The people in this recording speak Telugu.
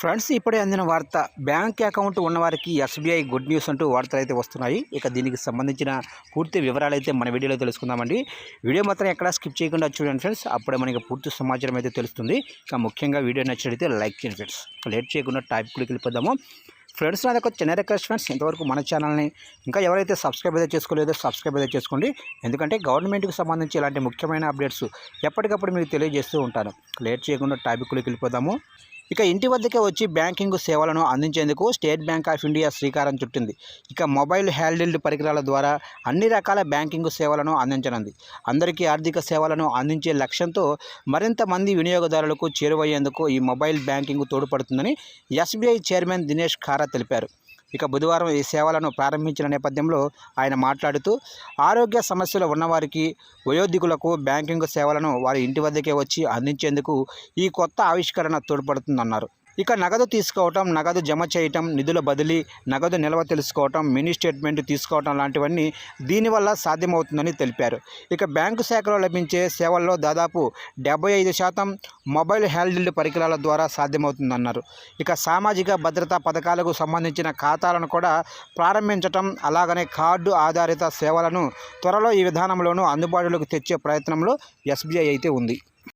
ఫ్రెండ్స్ ఇప్పుడే అందిన వార్త. బ్యాంక్ అకౌంట్ ఉన్నవారికి ఎస్బీఐ గుడ్ న్యూస్ అంటూ వార్తలు అయితే వస్తున్నాయి. ఇక దీనికి సంబంధించిన పూర్తి వివరాలు అయితే మన వీడియోలో తెలుసుకుందామండి. వీడియో మాత్రం ఎక్కడా స్కిప్ చేయకుండా చూడండి ఫ్రెండ్స్. అప్పుడే మనకి పూర్తి సమాచారం అయితే తెలుస్తుంది. ఇక ముఖ్యంగా వీడియో నచ్చినట్లయితే లైక్ చేయండి ఫ్రెండ్స్. లేట్ చేయకుండా టాపిక్కి వెళ్ళిపోదాము. ఫ్రెండ్స్ నాది ఒక చిన్న రిక్వెస్ట్ ఫ్రెండ్స్. ఇంతవరకు మన ఛానల్ని ఇంకా ఎవరైతే సబ్స్క్రైబ్ అయితే చేసుకోలేదో సబ్స్క్రైబ్ అయితే చేసుకోండి. ఎందుకంటే గవర్నమెంట్కి సంబంధించి ఇలాంటి ముఖ్యమైన అప్డేట్స్ ఎప్పటికప్పుడు మీకు తెలియజేస్తూ ఉంటాను. లేట్ చేయకుండా టాపిక్లోకి వెళ్ళిపోదాము. ఇక ఇంటి వద్దకే వచ్చి బ్యాంకింగ్ సేవలను అందించేందుకు స్టేట్ బ్యాంక్ ఆఫ్ ఇండియా శ్రీకారం చుట్టింది. ఇక మొబైల్ హ్యాండిల్డ్ పరికరాల ద్వారా అన్ని రకాల బ్యాంకింగ్ సేవలను అందించనుంది. అందరికీ ఆర్థిక సేవలను అందించే లక్ష్యంతో మరింత మంది వినియోగదారులకు చేరువయ్యేందుకు ఈ మొబైల్ బ్యాంకింగ్ తోడ్పడుతుందని ఎస్బీఐ చైర్మన్ దినేష్ ఖారా తెలిపారు. ఇక బుధవారం ఈ సేవలను ప్రారంభించిన నేపథ్యంలో ఆయన మాట్లాడుతూ ఆరోగ్య సమస్యలు ఉన్నవారికి వయోధికులకు బ్యాంకింగ్ సేవలను వారి ఇంటి వద్దకే వచ్చి అందించేందుకు ఈ కొత్త ఆవిష్కరణ తోడ్పడుతుందన్నారు. ఇక నగదు తీసుకోవటం నగదు జమ చేయటం నిధుల బదిలీ నగదు నిల్వ తెలుసుకోవటం మినీ స్టేట్మెంట్ తీసుకోవటం లాంటివన్నీ దీనివల్ల సాధ్యమవుతుందని తెలిపారు. ఇక బ్యాంకు శాఖలో లభించే సేవల్లో దాదాపు డెబ్బై ఐదు శాతం మొబైల్ హ్యాండిల్డ్ పరికరాల ద్వారా సాధ్యమవుతుందన్నారు. ఇక సామాజిక భద్రతా పథకాలకు సంబంధించిన ఖాతాలను కూడా ప్రారంభించటం అలాగనే కార్డు ఆధారిత సేవలను త్వరలో ఈ విధానంలోనూ అందుబాటులోకి తెచ్చే ప్రయత్నంలో ఎస్బీఐ అయితే ఉంది.